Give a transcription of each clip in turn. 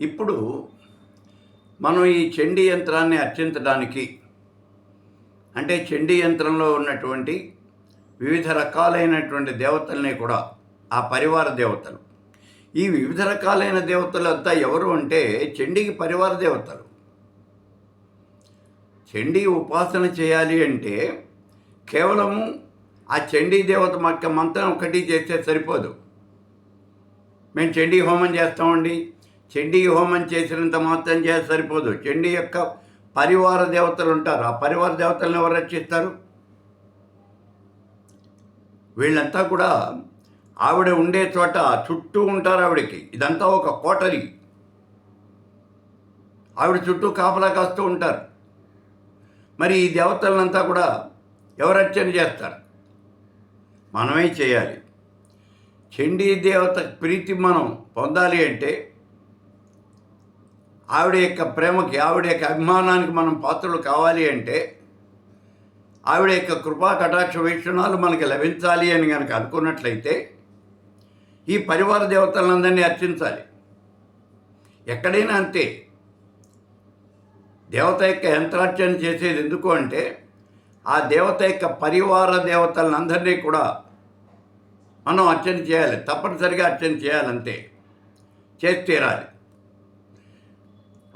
ఇప్పుడు మనం ఈ చండీ యంత్రాన్ని అర్చించడానికి అంటే చండీ యంత్రంలో ఉన్నటువంటి వివిధ రకాలైనటువంటి దేవతల్ని కూడా ఆ పరివార దేవతలు. ఈ వివిధ రకాలైన దేవతలు అంతా ఎవరు అంటే చండీకి పరివార దేవతలు. చండీ ఉపాసన చేయాలి అంటే కేవలము ఆ చండీ దేవత యొక్క మంత్రం ఒకటి చేస్తే సరిపోదు. మేము చండీ హోమం చేస్తామండి. చండీ హోమం చేసినంత మాత్రం చేస్తే సరిపోదు. చండీ యొక్క పరివార దేవతలు ఉంటారు. ఆ పరివార దేవతలను ఎవరు రక్షిస్తారు? వీళ్ళంతా కూడా ఆవిడ ఉండే చోట చుట్టూ ఉంటారు ఆవిడకి. ఇదంతా ఒక కోటరి. ఆవిడ చుట్టూ కాపలా కాస్తూ ఉంటారు. మరి ఈ దేవతలంతా కూడా ఎవరు అర్చన చేస్తారు? మనమే చేయాలి. చండీ దేవత ప్రీతి మనం పొందాలి అంటే ఆవిడ యొక్క ప్రేమకి ఆవిడ యొక్క అభిమానానికి మనం పాత్రలు కావాలి అంటే ఆవిడ యొక్క కృపా కటాక్ష వీక్షణాలు మనకి లభించాలి అని కనుక అనుకున్నట్లయితే ఈ పరివార దేవతలందరినీ అర్చించాలి. ఎక్కడైనా అంతే. దేవత యొక్క యంత్రార్చన చేసేది ఎందుకు అంటే ఆ దేవత యొక్క పరివార దేవతలందరినీ కూడా మనం అర్చన చేయాలి. తప్పనిసరిగా అర్చన చేయాలంతే. చేసి తీరాలి.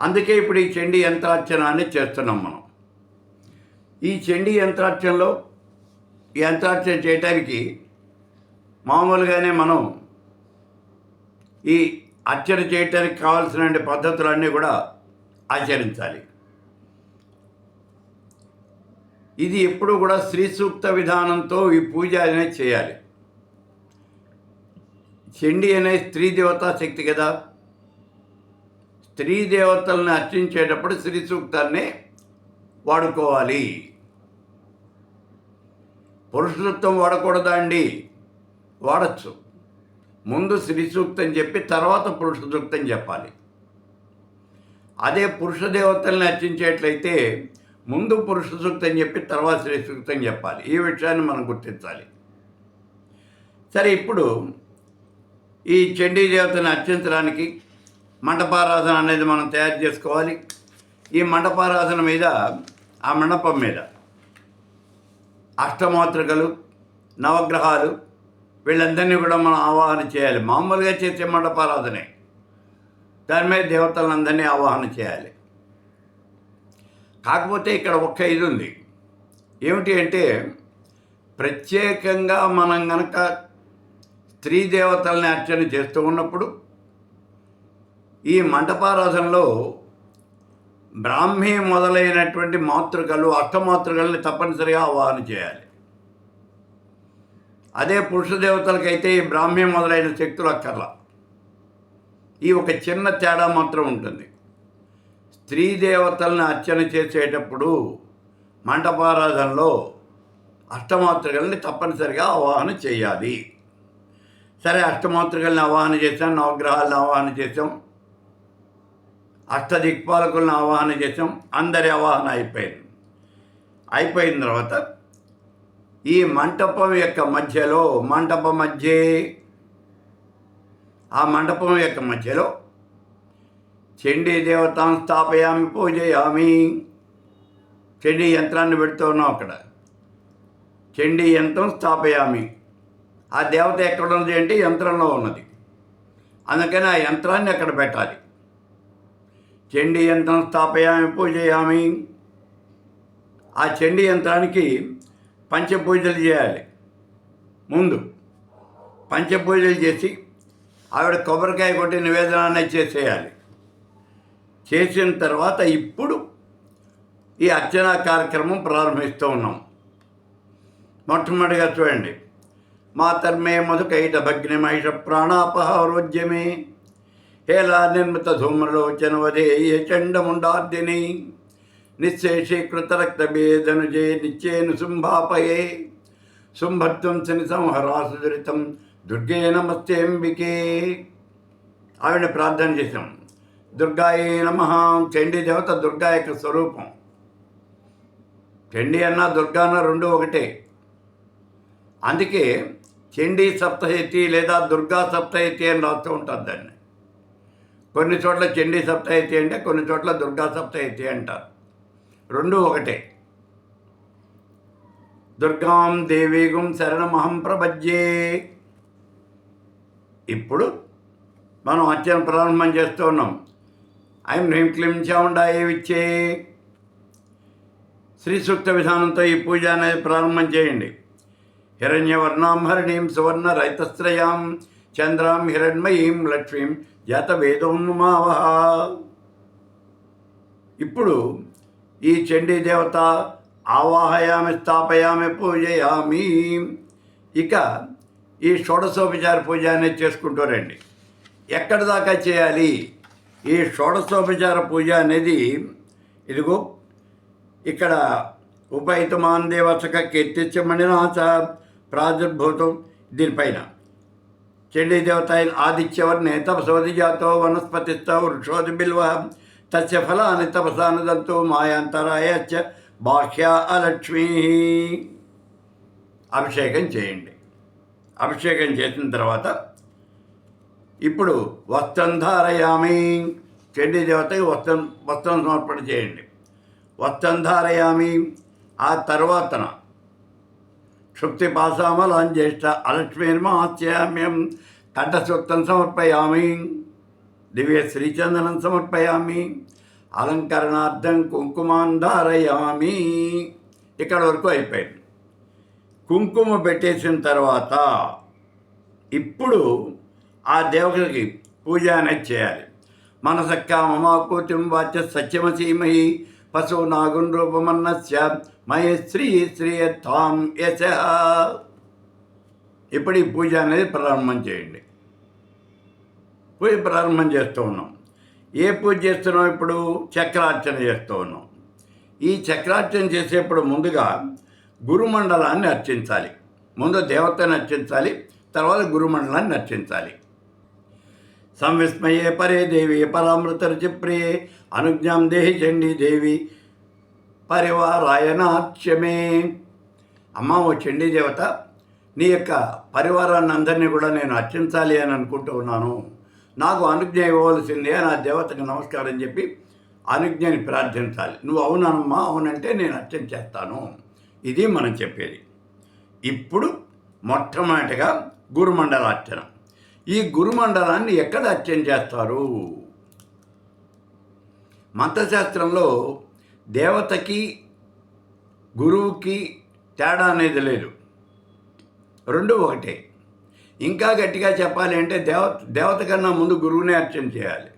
అందుకే ఇప్పుడు ఈ చండీ యంత్రార్చనాన్ని చేస్తున్నాం మనం. ఈ చండీ యంత్రార్చనలో యంత్రార్చన చేయటానికి మామూలుగానే మనం ఈ అర్చన చేయటానికి కావాల్సిన పద్ధతులన్నీ కూడా ఆచరించాలి. ఇది ఎప్పుడు కూడా శ్రీ సూక్త విధానంతో ఈ పూజ అనేది చేయాలి. చండి అనే స్త్రీ దేవతా శక్తి కదా. స్త్రీ దేవతలను అర్చించేటప్పుడు శ్రీ సూక్తాన్ని వాడుకోవాలి. పురుషసూక్తం వాడకూడదా అండి వాడచ్చు. ముందు శ్రీ సూక్తం చెప్పి తర్వాత పురుష సూక్తం చెప్పాలి. అదే పురుష దేవతల్ని అర్చించేట్లయితే ముందు పురుష సూక్తం చెప్పి తర్వాత శ్రీ సూక్తం చెప్పాలి. ఈ విషయాన్ని మనం గుర్తించాలి. సరే ఇప్పుడు ఈ చండీ దేవతని అర్చించడానికి మంటపారాధన అనేది మనం తయారు చేసుకోవాలి. ఈ మంటపారాధన మీద ఆ మండపం మీద అష్టమాతృకలు నవగ్రహాలు వీళ్ళందరినీ కూడా మనం ఆవాహన చేయాలి. మామూలుగా చేసే మండపారాధనే దాని మీద దేవతలందరినీ ఆవాహన చేయాలి. కాకపోతే ఇక్కడ ఒక్క ఇది ఉంది. ఏమిటి అంటే ప్రత్యేకంగా మనం గనక స్త్రీ దేవతల్ని అర్చన చేస్తూ ఉన్నప్పుడు ఈ మంటపారాధనలో బ్రాహ్మీ మొదలైనటువంటి మాతృకలు అష్టమాతృకల్ని తప్పనిసరిగా ఆవాహన చేయాలి. అదే పురుష దేవతలకైతే ఈ బ్రాహ్మీ మొదలైన శక్తులు అక్కర్ల. ఈ ఒక చిన్న తేడా మాత్రం ఉంటుంది. స్త్రీ దేవతలను అర్చన చేసేటప్పుడు మంటపారాధనలో అష్టమాతృకల్ని తప్పనిసరిగా ఆవాహన చేయాలి. సరే అష్టమాతృకల్ని ఆవాహన చేశాం నవగ్రహాలను ఆవాహన చేసాం అష్టదిక్పాలకులను ఆవాహన చేసాం అందరి ఆవాహన అయిపోయింది. అయిపోయిన తర్వాత ఈ మంటపం యొక్క మధ్యలో మంటప మధ్య ఆ మంటపం యొక్క మధ్యలో చండీ దేవతను స్థాపయామి పూజయామి. చండీ యంత్రాన్ని పెడుతూ ఉన్నాం అక్కడ. చండీ యంత్రం స్థాపయామి. ఆ దేవత ఎక్కడ ఉంది అంటే యంత్రంలో ఉన్నది. అందుకని ఆ యంత్రాన్ని అక్కడ పెట్టాలి. చండీ యంత్రం స్థాపయామి పూజయామి. ఆ చండీ యంత్రానికి పంచపూజలు చేయాలి. ముందు పంచపూజలు చేసి ఆవిడ కొబ్బరికాయ కొట్టి నివేదనాన్ని చేసేయాలి. చేసిన తర్వాత ఇప్పుడు ఈ అర్చనా కార్యక్రమం ప్రారంభిస్తూ ఉన్నాం. మొట్టమొదటిగా చూడండి. మాతర్మే మధుకైట భగ్నిమైష ప్రాణాపహరోజ్యమే హేలా నిర్మిత ధూమ్రలోచన వధేయ చండముండార్దిని? నిశ్శేషీకృత రక్తభేదనుజే నిత్యేను శుంభాపయే శుంభత్వం శని సంహరాసుదురితం దుర్గే నమస్తేంబికే. ఆవిడ ప్రార్థన చేశాం. దుర్గాయే నమ చండీ దేవత దుర్గా యొక్క స్వరూపం. చండీ అన్న దుర్గా అన్న రెండు ఒకటే. అందుకే చండీ సప్తశతి లేదా దుర్గా సప్తశతి అని రాస్తూ ఉంటారు దాన్ని. కొన్ని చోట్ల చండీ సప్తయతి అంటే కొన్ని చోట్ల దుర్గా సప్తయతి అంటారు రెండు ఒకటే. దుర్గాం దేవీగుం శరణమహం ప్రపజ్యే. ఇప్పుడు మనం అత్యంత ప్రారంభం చేస్తూ ఉన్నాం. ఐం హ్రీం క్లీం చాముండాయే విచ్చే. శ్రీ సూక్త విధానంతో ఈ పూజ అనేది ప్రారంభం చేయండి. హిరణ్యవర్ణాం హరిణీం సువర్ణ రైతశ్రయాం చంద్రాం హిరణ్మయీం లక్ష్మీం జాత వేదోన్మావహ ఇప్పుడు ఈ చండీ దేవత ఆవాహయామి స్థాపయామి పూజయామి. ఇక ఈ షోడశోపచార పూజ అనేది చేసుకుంటూ రండి. ఎక్కడి దాకా చేయాలి? ఈ షోడశోపచార పూజ అనేది ఇదిగో ఇక్కడ ఉపహితమాన్ దేవసక కీర్తించమణినాథ ప్రాదుర్భూతం దీనిపైన. చండీ దేవత ఆదిత్యవర్ణే తపసవతి జాతో వనస్పతిస్థ వృక్షోది బిల్వ తస్య ఫలాన్ని తపసానుదంతో మాయాంతరాయ చ బాహ్య అలక్ష్మీ అభిషేకం చేయండి। అభిషేకం చేసిన తర్వాత ఇప్పుడు వస్త్రం ధారయామి। చండీ దేవతకి వస్త్రం వస్త్రం సమర్పణ చేయండి। వస్త్రం ధారయామి ఆ తర్వాతన క్షుప్తి పాసామలాం జ్యేష్ఠ అలక్ష్మీర్మాస్యామ్యం కంఠసూక్తం సమర్పయామి దివ్య శ్రీచందనం సమర్పయామి అలంకరణార్థం కుంకుమాన్ ధారయామి ఇక్కడ వరకు అయిపోయింది. కుంకుమ పెట్టేసిన తర్వాత ఇప్పుడు ఆ దేవతకి పూజ అనేది చేయాలి. మనసక్క మమాకూతిం వాచ్య సత్యమసీమహి పశువు నాగున్ రూపమన్నస్య మయ శ్రీ శ్రీయత్వాం యశ. ఇప్పుడు ఈ పూజ అనేది ప్రారంభం చేయండి. పూజ ప్రారంభం చేస్తూ ఉన్నాం. ఏ పూజ చేస్తున్నాం ఇప్పుడు? చక్రార్చన చేస్తూ ఉన్నాం. ఈ చక్రార్చన చేసేప్పుడు ముందుగా గురుమండలాన్ని అర్చించాలి. ముందు దేవతను అర్చించాలి తర్వాత గురుమండలాన్ని అర్చించాలి. సంవిస్మయే పరే దేవి పరామృత రుచిప్రియే అనుజ్ఞాం దేహి చండీ దేవి పరివారాయనార్చమే అమ్మ ఓ చండీ దేవత నీ యొక్క పరివారాన్ని అందరినీ కూడా నేను అర్చించాలి అని అనుకుంటూ ఉన్నాను. నాకు అనుజ్ఞ ఇవ్వవలసిందే నా దేవతకు నమస్కారం చెప్పి అనుజ్ఞని ప్రార్థించాలి. నువ్వు అవునమ్మా అవునంటే నేను అర్చన చేస్తాను. ఇది మనం చెప్పేది. ఇప్పుడు మొట్టమొదటిగా గురుమండలార్చన. ఈ గురుమండలాన్ని ఎక్కడ అర్చన చేస్తారు? మంత్రశాస్త్రంలో దేవతకి గురువుకి తేడా అనేది లేదు. రెండు ఒకటే. ఇంకా గట్టిగా చెప్పాలి అంటే దేవ దేవత కన్నా ముందు గురువునే అర్చన చేయాలి.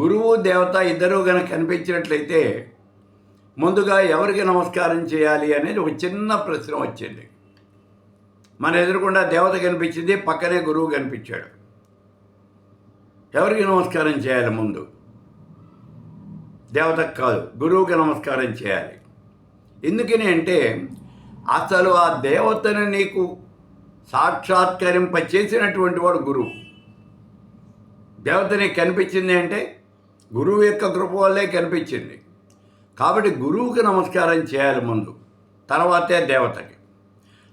గురువు దేవత ఇద్దరూ కనుక కనిపించినట్లయితే ముందుగా ఎవరికి నమస్కారం చేయాలి అనేది ఒక చిన్న ప్రశ్న వచ్చింది. మన ఎదురుకుండా దేవత కనిపించింది పక్కనే గురువు కనిపించాడు. ఎవరికి నమస్కారం చేయాలి ముందు? దేవతకు కాదు గురువుకి నమస్కారం చేయాలి. ఎందుకని అంటే అసలు ఆ దేవతను నీకు సాక్షాత్కరింప చేసినటువంటి వాడు గురువు. దేవత నీకు కనిపించింది అంటే గురువు యొక్క కృప వల్లే కనిపించింది. కాబట్టి గురువుకి నమస్కారం చేయాలి ముందు తర్వాతే దేవతకి.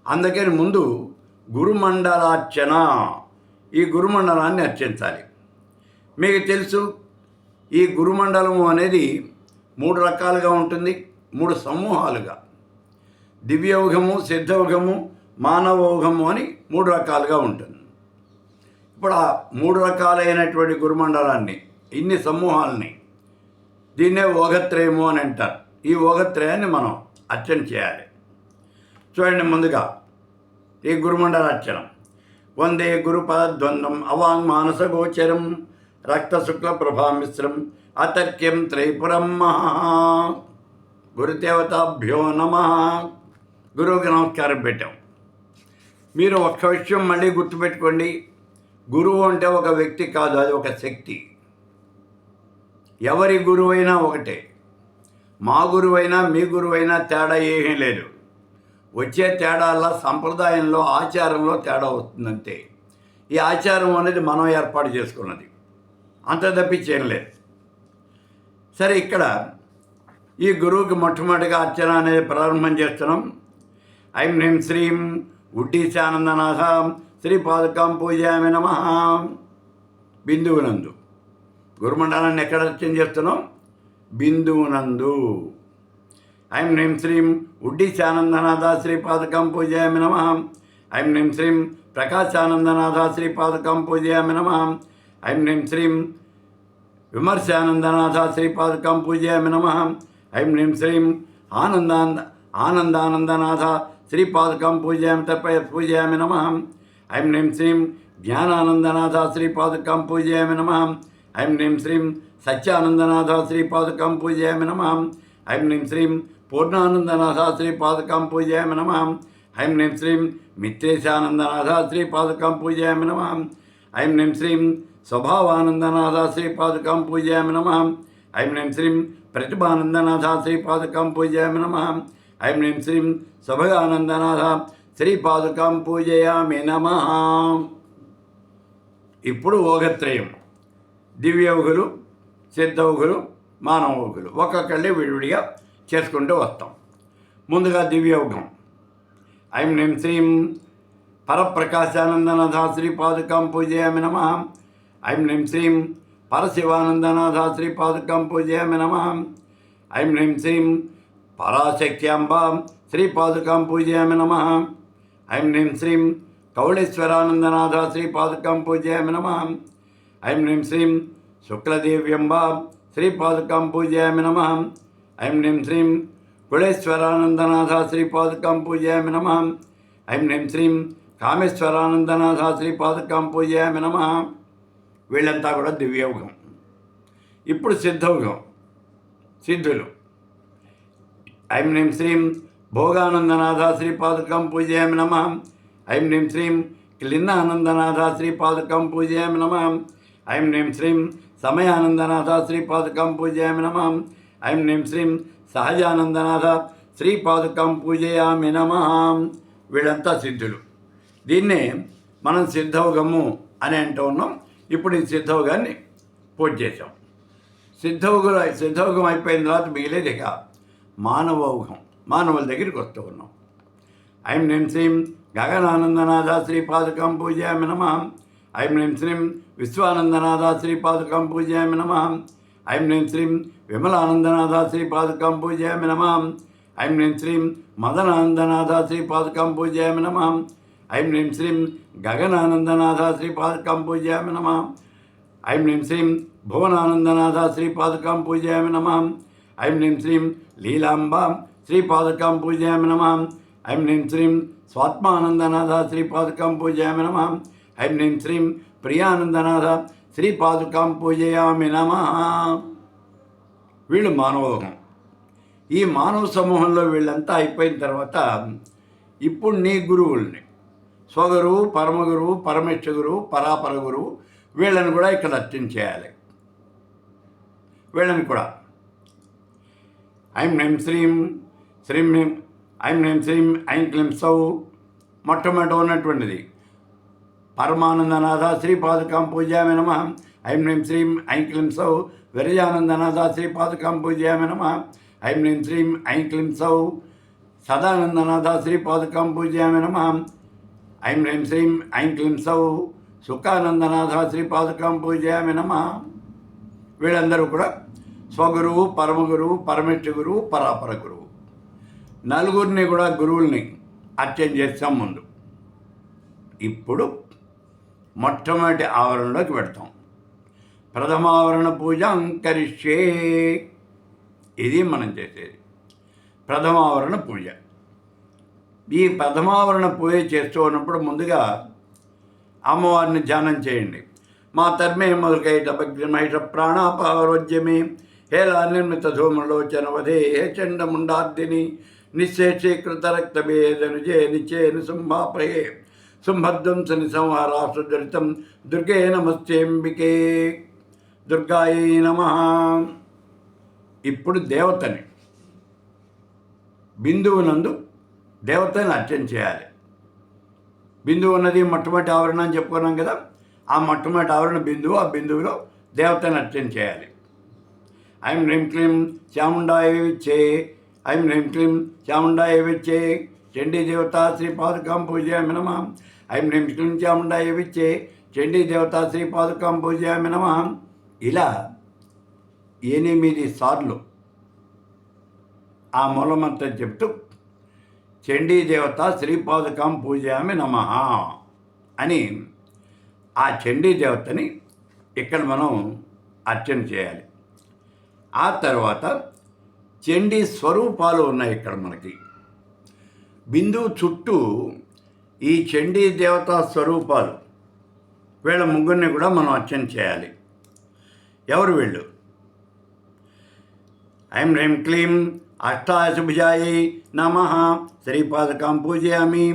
అందుకని ముందు గురుమండలార్చన ఈ గురుమండలాన్ని అర్చించాలి. మీకు తెలుసు ఈ గురుమండలము అనేది మూడు రకాలుగా ఉంటుంది మూడు సమూహాలుగా. దివ్యౌఘము సిద్ధౌఘము మానవౌఘము అని మూడు రకాలుగా ఉంటుంది. ఇప్పుడు ఆ మూడు రకాలైనటువంటి గురుమండలాన్ని ఇన్ని సమూహాలని దీన్నే ఓగత్రయము అని అంటారు. ఈ ఓగత్రయాన్ని మనం అర్చన చేయాలి. చూడండి ముందుగా ఈ గురుమండల అర్చనం వందే గురుపద్వందం అవాంగ్ మానస గోచరం రక్త శుక్ల ప్రభామిశ్రం అతర్క్యం త్రైపురం మహా. గురుదేవతాభ్యో నమ. గురువుకి నమస్కారం పెట్టాం. మీరు ఒక్క విషయం మళ్ళీ గుర్తుపెట్టుకోండి. గురువు అంటే ఒక వ్యక్తి కాదు అది ఒక శక్తి. ఎవరి గురువైనా ఒకటే. మా గురువైనా మీ గురువైనా తేడా ఏమీ లేదు. వచ్చే తేడాల సంప్రదాయంలో ఆచారంలో తేడా వస్తుందంతే. ఈ ఆచారం అనేది మనం ఏర్పాటు చేసుకున్నది. అంత తప్పించేం లేదు. సరే ఇక్కడ ఈ గురువుకి మొట్టమొదటిగా అర్చన అనేది ప్రారంభం చేస్తున్నాం. ఐం హ్రీం శ్రీం ఉడ్డీశానందనాథ శ్రీ పాదకాం పూజయామి నమ. బిందువునందు. గురుమండలాన్ని ఎక్కడ అర్చన చేస్తున్నాం? బిందువునందు. ఐం హ్రీం శ్రీం ఉడ్డీశానందనాథ శ్రీపాదకం పూజయామి నమ. ఐం హ్రీం శ్రీం ప్రకాశానందనాథ శ్రీపాదకం పూజయామి నమ. ఐం నీం శ్రీం విమర్శానందనాథ శ్రీపాదకం పూజయామి నమ. ఐం నీం శ్రీం ఆనందానంద ఆనందానందనాథ శ్రీపాదకం పూజయామి తప్ప పూజయామి నమ. ఐం నీం శ్రీం జ్ఞానానందనాథ శ్రీపాదకం పూజయామి నమ. ఐం నీం శ్రీం సత్యానందనాథ శ్రీపాదకం పూజయామి నమ. ఐం నీం శ్రీం పూర్ణానందనాథ శ్రీపాదకం పూజయామి నమ. ఐం నీం శ్రీం మిత్రేశానందనాథ శ్రీపాదకం పూజయామి నమ. ఐం నీం శ్రీం స్వభావానందనాథ శ్రీపాదుకాం పూజయామి నమ. ఐం హ్రీం శ్రీం ప్రతిభానందనాథ శ్రీపాదుకాం పూజయామి నమ. ఐం హ్రీం శ్రీం స్వభగానందనాథ శ్రీపాదుకాం పూజయామి నమ. ఇప్పుడు ఓగత్రయం. దివ్యౌగులు సిద్ధౌగులు మానవౌగులు. ఒక్కొక్కళ్ళే విడివిడిగా చేసుకుంటూ వస్తాం. ముందుగా దివ్యౌగం. ఐం హ్రీం శ్రీం పరప్రకాశానందనాథ శ్రీపాదుకాం పూజయామి నమ. ఐం హ్రీం శ్రీం పరశివానందనాథాశ్రీ పాదుకం పూజయామి నమ. ఐం హ్రీం శ్రీం పరాశక్త్యాంబాం శ్రీ శ్రీపాదకం పూజయామి నమ. ఐం హ్రీం శ్రీం కౌళేశ్వరానందనాథ శ్రీపాదకం పూజయామి నమ. ఐం హ్రీం శ్రీం శుక్లదేవ్యంబాం శ్రీ శ్రీపాదకం పూజయామి నమ. ఐం హ్రీం శ్రీం కుళేశ్వరానందనాథ శ్రీపాదకం పూజయామి నమ. ఐం హ్రీం శ్రీం కామేశ్వరానందనాథ శ్రీపాదకం పూజయామి నమ. వీళ్ళంతా కూడా దివ్యయుగం. ఇప్పుడు సిద్ధౌగం సిద్ధులు. ఐం హ్రీం శ్రీం భోగానందనాథ శ్రీపాదుకం పూజయామి నమ. ఐం హ్రీం శ్రీం క్లిన్నానందనాథ శ్రీపాదుకం పూజయామి నమ. ఐం హ్రీం శ్రీం సమయానందనాథ శ్రీపాదుకం పూజయామి నమ. ఐం హ్రీం శ్రీం సహజానందనాథ శ్రీపాదుకం పూజయామి నమ. వీళ్ళంతా సిద్ధులు. దీన్నే మనం సిద్ధౌగము అని అంటూ ఉన్నాం. ఇప్పుడు ఈ సిద్ధౌగాన్ని పూజ చేసాం సిద్ధౌగులు సిద్ధౌగం అయిపోయిన తర్వాత మిగిలేదు ఇక మానవౌఘం మానవుల దగ్గరికి వస్తూ ఉన్నాం. ఐం హ్రీం శ్రీం గగనానందనాథ శ్రీపాదకం పూజయామి నమ. ఐం హ్రీం శ్రీం విశ్వానందనాథ శ్రీపాదుకం పూజయామి నమ. ఐం హ్రీం శ్రీం విమలానందనాథ శ్రీపాదకం పూజయామి నమ. ఐం హ్రీం శ్రీం మదనానందనాథ శ్రీపాదకం పూజయామి నమ. ఐం హ్రీం శ్రీం గగనానందనాథ శ్రీపాదకం పూజయామి నమ. ఐం హ్రీం శ్రీం భువనానందనాథ శ్రీపాదకం పూజయామి నమ. ఐం హ్రీం శ్రీం లీలాంబ శ్రీపాదకం పూజయామి నమ. ఐం హ్రీం శ్రీం స్వాత్మానందనాథ శ్రీపాదకం పూజయామి నమ. ఐం హ్రీం శ్రీం ప్రియానందనాథ శ్రీపాదుకాం పూజయామి నమ. వీళ్ళు మానవలోకం ఈ మానవ సమూహంలో వీళ్ళంతా అయిపోయిన తర్వాత ఇప్పుడు నీ గురువుల్ని స్వగురువు పరమగురువు పరమేశ్వర గురువు పరాపర గురువు వీళ్ళని కూడా ఇక్కడ అర్చన చేయాలి. వీళ్ళని కూడా. ఐం నేమ్ శ్రీం శ్రీం నేమ్ ఐం నేమ్ శ్రీం ఐం క్లీం సౌ మొట్టమొదటి ఉన్నటువంటిది. పరమానందనాథ శ్రీపాదకం పూజామి నమ. ఐం హ్రీం శ్రీం ఐం క్లీం సౌ విరజానందనాథ శ్రీపాదకం పూజామి నమ. ఐం హ్రీం శ్రీం ఐం క్లీం సౌ సదానందనాథ శ్రీపాదకం పూజామి నమ. ఐం హ్రీం శ్రీం ఐం క్లీం సౌ సుఖానందనాథ శ్రీపాదకం పూజయామి నమ. వీళ్ళందరూ కూడా స్వగురువు పరమగురువు పరమేష్ గురువు పరాపర గురువు. నలుగురిని కూడా గురువుల్ని అర్చన చేస్తాం ముందు. ఇప్పుడు మొట్టమొదటి ఆవరణలోకి పెడతాం. ప్రథమావరణ పూజ అంకరిష్యే. ఇది మనం చేసేది. ప్రథమావరణ పూజ. ఈ ప్రథమావరణ పూజ చేస్తూ ఉన్నప్పుడు ముందుగా అమ్మవారిని ధ్యానం చేయండి. మా తర్మే మొదలకైట భగ్రమహిష ప్రాణాపారోజ్యమే. హేలా నిర్మిత ధూమలోచన వధే హే చండముండార్దిని నిశ్శేషీకృత రక్తభేదనుజే నిచేను సంభాపయే శుంభధ్వంసని సంహారాసుదరితం దుర్గే నమస్తేంబికే దుర్గాయే నమ. ఇప్పుడు దేవతని. బిందువునందు దేవతని అర్చన చేయాలి. బిందువు ఉన్నది మొట్టమొదటి ఆవరణ అని చెప్పుకున్నాం కదా ఆ మొట్టమొదటి ఆవరణ బిందువు ఆ బిందువులో దేవతని అర్చన చేయాలి. ఐం హ్రీం క్లీం చాముండాయ విచ్చే ఐం హ్రీం క్లీం చాముండాయ విచ్చే చండీ దేవత శ్రీ పాదుకాం పూజయామి నమ. ఐం హ్రీం క్లీం చాముండాయ విచ్చే చండీ దేవత శ్రీ పాదుకం పూజయామి నమ. ఇలా ఎనిమిది సార్లు ఆ మూలమంతా చెప్తూ చండీ దేవత శ్రీపాదుకం పూజయామి నమ అని ఆ చండీ దేవతని ఇక్కడ మనం అర్చన చేయాలి. ఆ తర్వాత చండీ స్వరూపాలు ఉన్నాయి ఇక్కడ మనకి. బిందువు చుట్టూ ఈ చండీ దేవతా స్వరూపాలు. వీళ్ళ ముగ్గురిని కూడా మనం అర్చన చేయాలి. ఎవరు వీళ్ళు? ఐం హ్రీం క్లీం అష్టాశుభుజాయై నమ శ్రీపాదకం పూజయామి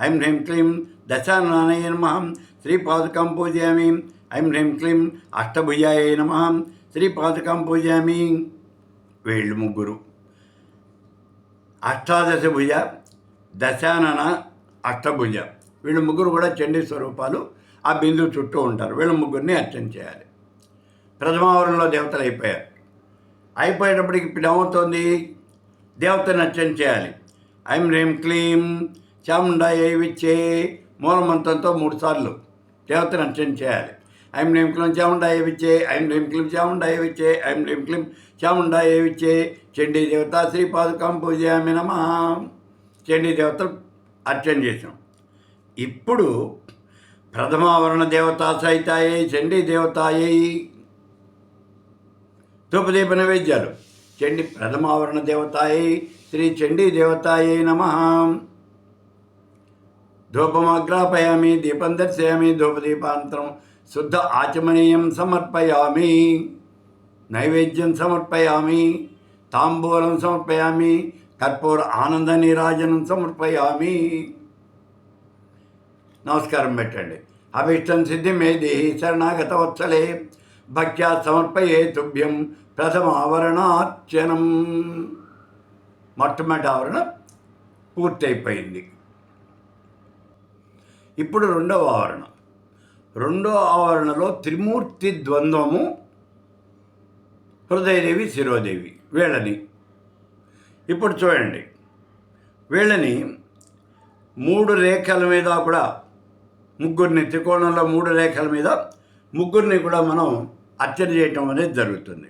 ఐం హ్రీం క్లీం దశానాయ నమ శ్రీపాదకం పూజయామి ఐం హ్రీం క్లీం అష్టభుజాయ నమ శ్రీపాదకం పూజయామి వీళ్ళు ముగ్గురు అష్టాదశ భుజ దశానన అష్టభుజ వీళ్ళు ముగ్గురు కూడా చండీ స్వరూపాలు ఆ బిందువు చుట్టూ ఉంటారు. వీళ్ళ ముగ్గురిని అర్చన చేయాలి. ప్రథమావరణలో దేవతలు అయిపోయారు. అయిపోయేటప్పటికి ఇప్పుడు ఏమవుతోంది దేవత అర్చన చేయాలి. ఐం రేం క్లీం చాముండాయ విచ్చే మూలమంత్రంతో మూడు సార్లు దేవత అర్చన చేయాలి. ఐం రేం క్లీం చాముండాయ విచ్చే ఐం రేం క్లీం చాముండాయ విచ్చే ఐం రేం క్లీం చాముండాయ విచ్చే. చండీ దేవత శ్రీపాదుకం పూజయామి నమ. చండీ దేవతలు అర్చన చేసాం ఇప్పుడు ప్రథమావరణ దేవతా సహితాయై చండీ దేవతాయై. ధూపదీప నైవేద్యాలు. చండి ప్రథమావరణ దేవతాయై శ్రీ చండీ దేవతాయై నమ. ధూపమగ్రాపయామి దీపం దర్శయామి ధూపదీపాంతరం శుద్ధ ఆచమనీయం సమర్పయామి నైవేద్యం సమర్పయామి తాంబూలం సమర్పయామి కర్పూర ఆనంద నీరాజనం సమర్పయామి. నమస్కారం పెట్టండి. అభిష్టం సిద్ధి మేది శరణాగత వత్సలే భక్త్యా సమర్పయే తుభ్యం ప్రథమ ఆవరణార్చనం మొట్టమొదటి ఆవరణ పూర్తయిపోయింది. ఇప్పుడు రెండవ ఆవరణ. రెండో ఆవరణలో త్రిమూర్తి ద్వంద్వము హృదయదేవి శిరోదేవి వీళ్ళని. ఇప్పుడు చూడండి. వీళ్ళని మూడు రేఖల మీద కూడా ముగ్గురిని త్రికోణంలో మూడు రేఖల మీద ముగ్గురిని కూడా మనం అర్చన చేయటం అనేది జరుగుతుంది.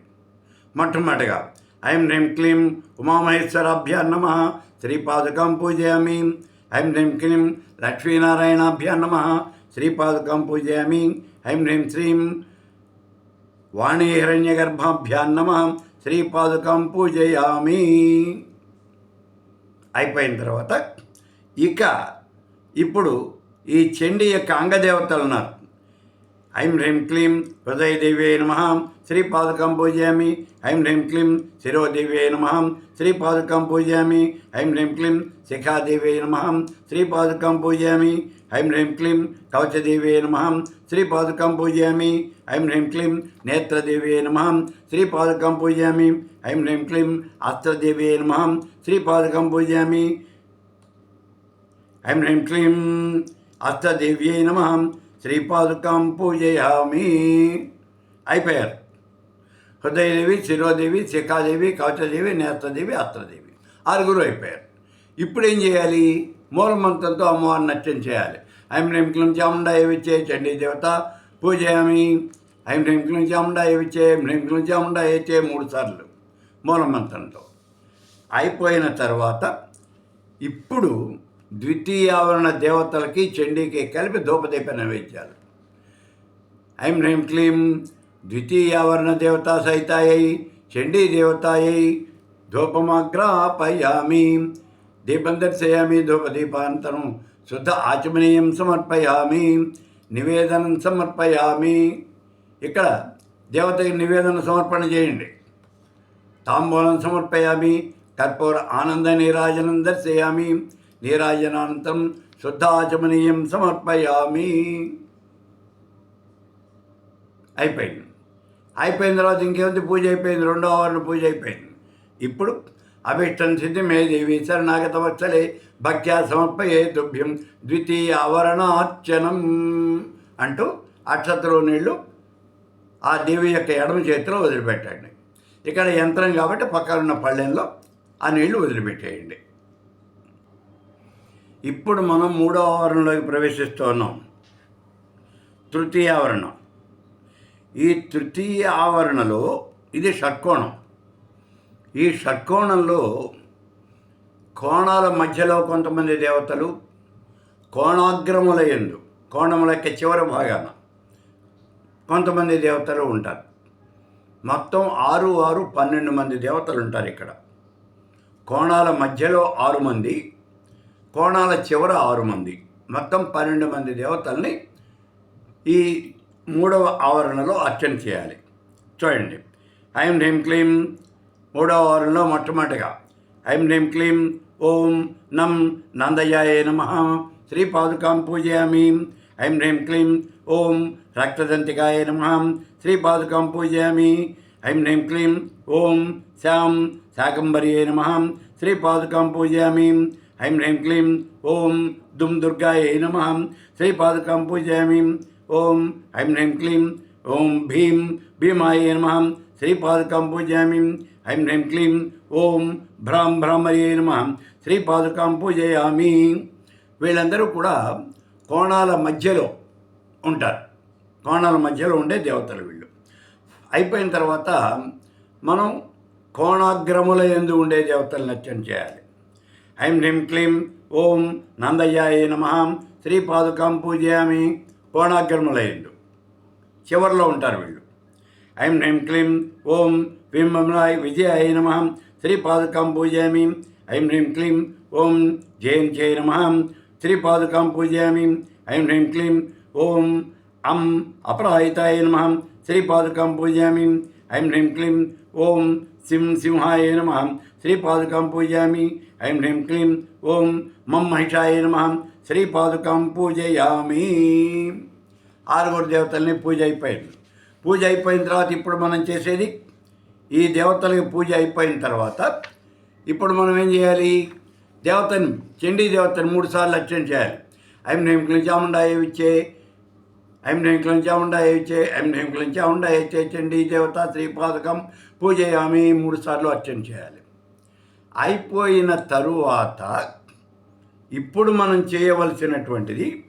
మొట్టమొదటిగా ఐం హ్రీం క్లీం ఉమామహేశ్వరాభ్య నమ శ్రీపాదకం పూజయామి ఐం హ్రీం క్లీం లక్ష్మీనారాయణాభ్య నమ శ్రీపాదకం పూజయామి ఐం హ్రీం శ్రీం వాణీ హిరణ్యగర్భాభ్యా నమ శ్రీపాదకం పూజయామి అయిపోయిన తర్వాత ఇక ఇప్పుడు ఈ చెండి యొక్క అంగదేవతలు ఉన్నారు. ఐం హ్రీం క్లీం హృదయదేవ్యై నమ శ్రీపాదకం పూజయామి ఐం హ్రీం క్లీం శిరోదేవ్యై నమ శ్రీపాదకం పూజయామి ఐం హ్రీం క్లీం శిఖాదేవ్యై నమ శ్రీపాదకం పూజయామి ఐం హ్రీం క్లీం కవచదేవ్యై నమ శ్రీపాదకం పూజయామి ఐం హ్రీం క్లీం నేత్రదేవ్యై నమ శ్రీపాదకం పూజయామి ఐం హ్రీం క్లీం అస్త్రదేవ్యై నమ శ్రీపాదకం పూజయామి ఐం హ్రీం క్లీం అష్టదేవ్యై నమ శ్రీపాదుకం పూజయామి అయిపోయారు. హృదయదేవి శిరోదేవి శిఖాదేవి కవచదేవి నేత్రదేవి అస్త్రదేవి ఆరుగురు అయిపోయారు. ఇప్పుడు ఏం చేయాలి? మూలమంత్రంతో అమ్మవారిని నృత్యం చేయాలి. ఐం హ్రీం క్లీం చాముండా ఏవిచ్చే చండీ దేవత పూజయామి. ఐం హ్రీం క్లీం చాముండా ఏవిచ్చే ఐం హ్రీం క్లీం చాముండాయ మూడు సార్లు మూలమంత్రంతో. అయిపోయిన తర్వాత ఇప్పుడు ద్వితీయావరణ దేవతలకి చండీకి కలిపి ధూపదీప నైవేద్యాలు. ఐం హ్రీం క్లీం ద్వితీయావరణ దేవతా సహితాయై చండీ దేవతాయై ధూపమాగ్రాపయామి దీపం దర్శయామి ధూపదీపాంతరం శుద్ధ ఆచమనీయం సమర్పయామి నివేదనం సమర్పయామి. ఇక్కడ దేవతకి నివేదన సమర్పణ చేయండి. తాంబూలం సమర్పయామి కర్పూర ఆనంద నీరాజనం దర్శయామి నీరాజనానంతరం శుద్ధాచమనీయం సమర్పయామి. అయిపోయింది. అయిపోయిన తర్వాత ఇంకేముంది? పూజ అయిపోయింది. రెండో ఆవరణ పూజ అయిపోయింది. ఇప్పుడు అభిష్టం సిద్ధి మే దేవి శరణాగత వత్సలే భక్త్యా సమర్పయే తుభ్యం ద్వితీయ ఆవరణార్చనం అంటూ అక్షతలో నీళ్ళు ఆ దేవి యొక్క ఎడమ చేతిలో వదిలిపెట్టండి. ఇక్కడ యంత్రం కాబట్టి పక్కన ఉన్న పళ్ళెంలో ఆ నీళ్ళు వదిలిపెట్టేయండి. ఇప్పుడు మనం మూడో ఆవరణలోకి ప్రవేశిస్తున్నాం. తృతీయ ఆవరణ. ఈ తృతీయ ఆవరణలో ఇది షట్కోణం. ఈ షట్కోణంలో కోణాల మధ్యలో కొంతమంది దేవతలు కోణాగ్రముల ఎందు కోణముల యొక్క చివరి భాగాన కొంతమంది దేవతలు ఉంటారు. మొత్తం ఆరు ఆరు పన్నెండు మంది దేవతలు ఉంటారు ఇక్కడ. కోణాల మధ్యలో ఆరు మంది కోణాల చివర ఆరు మంది. మొత్తం పన్నెండు మంది దేవతల్ని ఈ మూడవ ఆవరణలో అర్చన చేయాలి. చూడండి. ఐం హ్రీం క్లీం మూడవ ఆవరణలో మొట్టమొదటిగా. ఐం హ్రీం క్లీం ఓం నం నందయ్యాయ నమ. శ్రీ పాదుకాం పూజయామి. ఐం హ్రీం క్లీం ఓం రక్తదంతికాయ నమ. శ్రీ పాదుకాం పూజయామి. ఐం హ్రీం క్లీం ఓం శ్యాం శాకంబర్యే నమ. శ్రీ పాదుకాం పూజయామి. ఐం హ్రీం క్లీం ఓం దుమ్ దుర్గాయ నమ శ్రీపాదుకాం పూజయామి ఓం ఐం హ్రీం క్లీం ఓం భీం భీమాయ నమ శ్రీపాదుకం పూజయామి ఐం హ్రీం క్లీం ఓం భ్రాం భ్రామర్యే నమ శ్రీపాదుకం పూజయామి వీళ్ళందరూ కూడా కోణాల మధ్యలో ఉంటారు. కోణాల మధ్యలో ఉండే దేవతలు వీళ్ళు. అయిపోయిన తర్వాత మనం కోణాగ్రముల ఎందు ఉండే దేవతలను నచ్చని చేయాలి. ఐం హ్రీం క్లీం ఓం నందయ్యాయ నమ. శ్రీ శ్రీపాదుకం పూజయామి. కోణాగ్రములయ్యండు చివరిలో ఉంటారు వీళ్ళు. ఐం హ్రీం క్లీం ఓం భీమరాయ్ విజయాయ నమ. శ్రీ శ్రీపాదుకం పూజయామి. ఐం హ్రీం క్లీం ఓం జయం జయ నమ. శ్రీ శ్రీపాదుకం పూజయామి. ఐం హ్రీం క్లీం ఓం అం అపరాహితాయ నమ. శ్రీ శ్రీపాదుకం పూజయామి. ఐం హ్రీం క్లీం ఓం సింహ సింహాయ నమ. శ్రీ శ్రీపాదుకం పూజయామి. ఐం హ్రీం క్లీం ఓం మం మహిషాయ నమ శ్రీపాదుకం పూజయామి ఆరుగురు దేవతల్ని పూజ అయిపోయింది పూజ అయిపోయిన తర్వాత ఇప్పుడు మనం చేసేది ఈ దేవతలకి పూజ అయిపోయిన తర్వాత ఇప్పుడు మనం ఏం చేయాలి? దేవతని చండీ దేవతని మూడు సార్లు అర్చన చేయాలి. ఐం నేమ్ క్లీం ఏవిచ్చే ఐం నేమ్ క్లీం ఏవిచ్చే ఐం నేమ్ క్లీం ఏచే చండీ దేవత శ్రీపాదకం పూజయామి మూడు సార్లు అర్చన చేయాలి. అయిపోయిన తరువాత ఇప్పుడు మనం చేయవలసినటువంటిది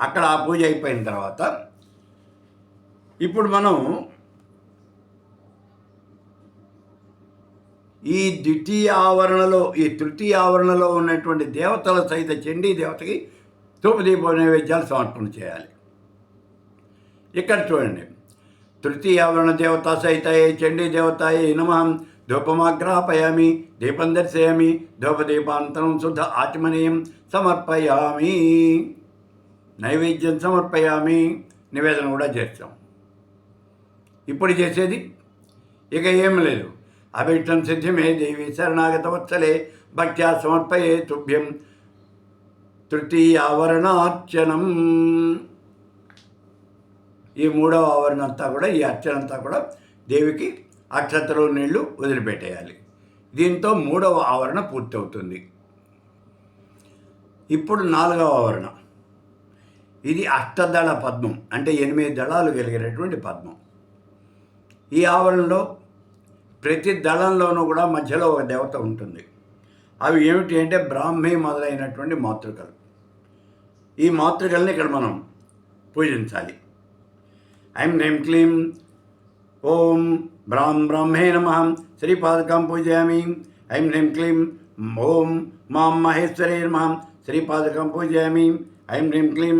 అక్కడ ఆ పూజ అయిపోయిన తర్వాత ఇప్పుడు మనం ఈ ద్వితీయ ఆవరణలో ఈ తృతీయ ఆవరణలో ఉన్నటువంటి దేవతల సహిత చండీ దేవతకి ధూపదీప నైవేద్యాలు సమర్పణ చేయాలి. ఇక్కడ చూడండి. తృతీయ ఆవరణ దేవత సహిత చండీ దేవత ఇనుమ ధూపమాగ్రాపయామి దీపం దర్శయామి ధూపదీపాంతరం శుద్ధ ఆత్మనీయం సమర్పయామి. నైవేద్యం సమర్పయామి. నివేదన కూడా చేస్తాం. ఇప్పుడు చేసేది ఇక ఏం లేదు. అభిష్టం సిద్ధిమే దేవి శరణాగత వత్సలే భక్త్యా సమర్పయే తుభ్యం తృతీయావరణార్చనం. ఈ మూడవ ఆవరణ అంతా కూడా ఈ అర్చన అంతా కూడా దేవికి అక్షతలు నీళ్ళు వదిలిపెట్టేయాలి. దీంతో మూడవ ఆవరణ పూర్తవుతుంది. ఇప్పుడు నాలుగవ ఆవరణ. ఇది అష్టదళ పద్మం అంటే ఎనిమిది దళాలు కలిగినటువంటి పద్మం. ఈ ఆవరణలో ప్రతి దళంలోనూ కూడా మధ్యలో ఒక దేవత ఉంటుంది. అవి ఏమిటి అంటే బ్రాహ్మీ మొదలైనటువంటి మాతృకలు. ఈ మాతృకల్ని ఇక్కడ మనం పూజించాలి. ఐం హ్రీం క్లీం ఓం బ్రాహ్మ బ్రాహ్మే నమ శ్రీపాదకం పూజయామి ఐం హ్రీం క్లీం ఓం మాం మహేశ్వరే నమ శ్రీపాదకం పూజయామి ఐం హ్రీం క్లీం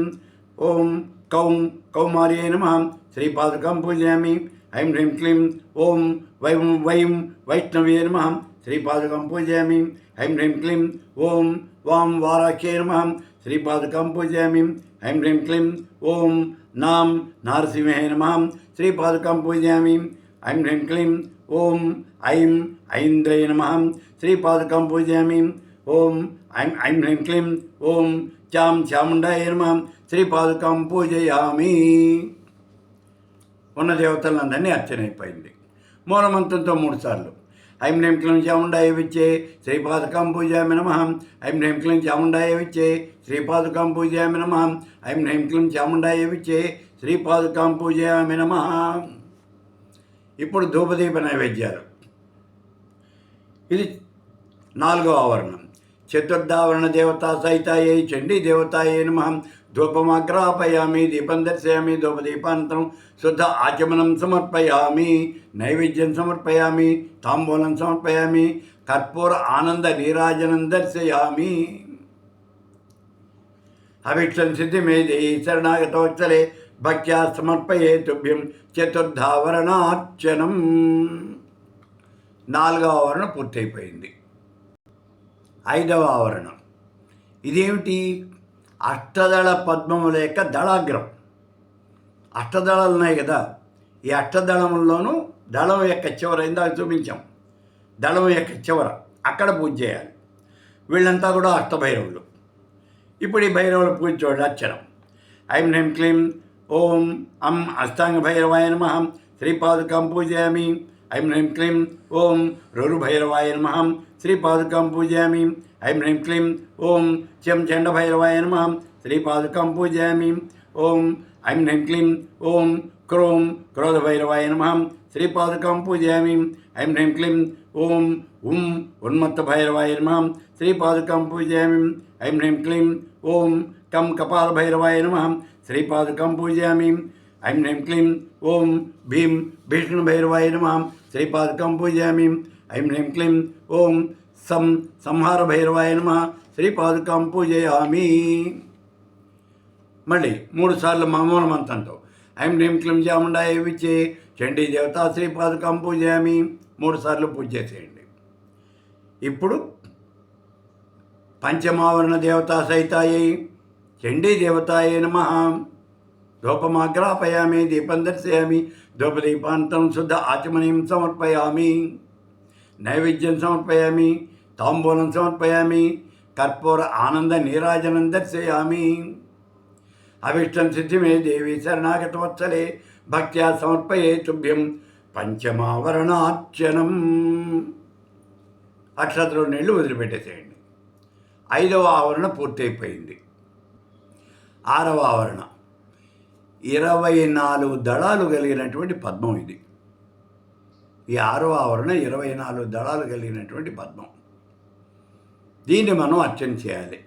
ఓం కౌం కౌమార్యే నమ శ్రీపాదకం పూజయామి ఐం హ్రీం క్లీం ఓం వైం వైం వైష్ణవే నమ శ్రీపాదకం పూజయామి ఐం హ్రీం క్లీం ఓం వాం వారాఖ్యే నమ శ్రీపాదకం పూజయామి ఐం హ్రీం క్లీం ఓం నాం నారసింహే నమ శ్రీపాదకం పూజయామి ఐం హ్రీం క్లీం ఓం ఐం ఐంద్రయ నమ. శ్రీపాదకం పూజయామి. ఓం ఐం ఐం హ్రీం క్లీం ఓం చాం చాముండాయ నమ. శ్రీపాదకం పూజయామి. ఉన్న దేవతలందరినీ అర్చన అయిపోయింది. మూలమంత్రంతో మూడు సార్లు ఐం హ్రీం క్లీం చాముండాయ విచ్చే శ్రీపాదకం పూజయామి నమ. ఐం హ్రీం క్లీం చాముండాయ విచ్చే శ్రీపాదకం పూజయామి నమ. ఐం హ్రీం క్లీం చాముండాయ విచ్చే శ్రీపాదకం పూజయామి నమ. ఇప్పుడు ధూపదీప నైవేద్యాలు. ఇది నాలుగో ఆవరణం. చతుర్థావరణ దేవతా సహితాయై చండీ దేవతాయే నమ. ధూపమాగ్రాపయామి దీపం దర్శయామి ధూపదీపాంతరం శుద్ధ ఆచమనం సమర్పయామి నైవేద్యం సమర్పయామి తాంబూలం సమర్పయామి కర్పూర ఆనంద నీరాజనం దర్శయామి. అవిక్షం సిద్ధిమేది శరణాగతోత్సలే భక్త్యా సమర్పయే తుభ్యం చతుర్థావరణార్చనం. నాలుగవ ఆవరణ పూర్తయిపోయింది. ఐదవ ఆవరణం ఇదేమిటి? అష్టదళ పద్మముల యొక్క దళాగ్రం. అష్టదళాలు ఉన్నాయి కదా. ఈ అష్టదళముల్లోనూ దళం యొక్క చివర ఇందాక చూపించాం. దళం యొక్క చివర. అక్కడ పూజ చేయాలి. వీళ్ళంతా కూడా అష్టభైరవులు. ఇప్పుడు ఈ భైరవుల పూజ చూడండి అచ్చరం ఐం హ్రీం క్లీం ఓం అం అష్టాంగ భైరవాయ నమ. శ్రీపాదుకాం పూజయామి. ఐం హ్రీం క్లీం. ఓం రురుభైరవాయ నమ. శ్రీపాదుకాం పూజయామి. ఐం హ్రీం క్లీం. ఓం చెం చండభైరవాయ నమ. శ్రీపాదుకాం పూజయామి. ఓం ఐం హ్రీం క్లీం. ఓం క్రోం క్రోధభైరవాయ నమ. శ్రీపాదుకాం పూజయామి. ఐం హ్రీం క్లీం. ఓం ఉం ఉన్మత్తభైరవాయ నమ. శ్రీపాదుకాం పూజయామి. ఐం హ్రీం క్లీం. ఓం కం కపాలభైరవాయ నమ. శ్రీపాదుకం పూజయామి. ఐం హ్రీం క్లీం ఓం భీం భీష్ణు భైరవాయ నమాం. శ్రీపాదుకం పూజయామి. ఐం హ్రీం క్లీం ఓం సం సంహార భైరవాయ నమ. శ్రీపాదుకం పూజయామి. మళ్ళీ మూడు సార్లు మామూలు మంత్రంతో. ఐం హ్రీం క్లీం చాముండాయ విచ్చే చండీ దేవత శ్రీపాదుకం పూజయామి. మూడు సార్లు పూజ చేసేయండి. ఇప్పుడు పంచమావరణ దేవతా సైతాయి చండీ దేవతాయే నమ. ధూపమాగ్రాపయామి దీపం దర్శయామి ధూపదీపాంతం శుద్ధ ఆచమనీయం సమర్పయామి నైవేద్యం సమర్పయామి తాంబూలం సమర్పయామి కర్పూర ఆనంద నీరాజనం దర్శయామి. అభిష్టం సిద్ధిమే దేవి శరణాగత వత్సలే భక్త్యా సమర్పయే తుభ్యం పంచమావరణార్చనం. అక్షతలు నీళ్ళు వదిలిపెట్టేసేయండి. ఐదవ ఆవరణ పూర్తయిపోయింది. ఆరవ ఆవరణ. ఇరవై నాలుగు దళాలు కలిగినటువంటి పద్మం ఇది. ఈ ఆరవ ఆవరణ ఇరవై నాలుగు దళాలు కలిగినటువంటి పద్మం. దీన్ని మనం అర్చన చేయాలి.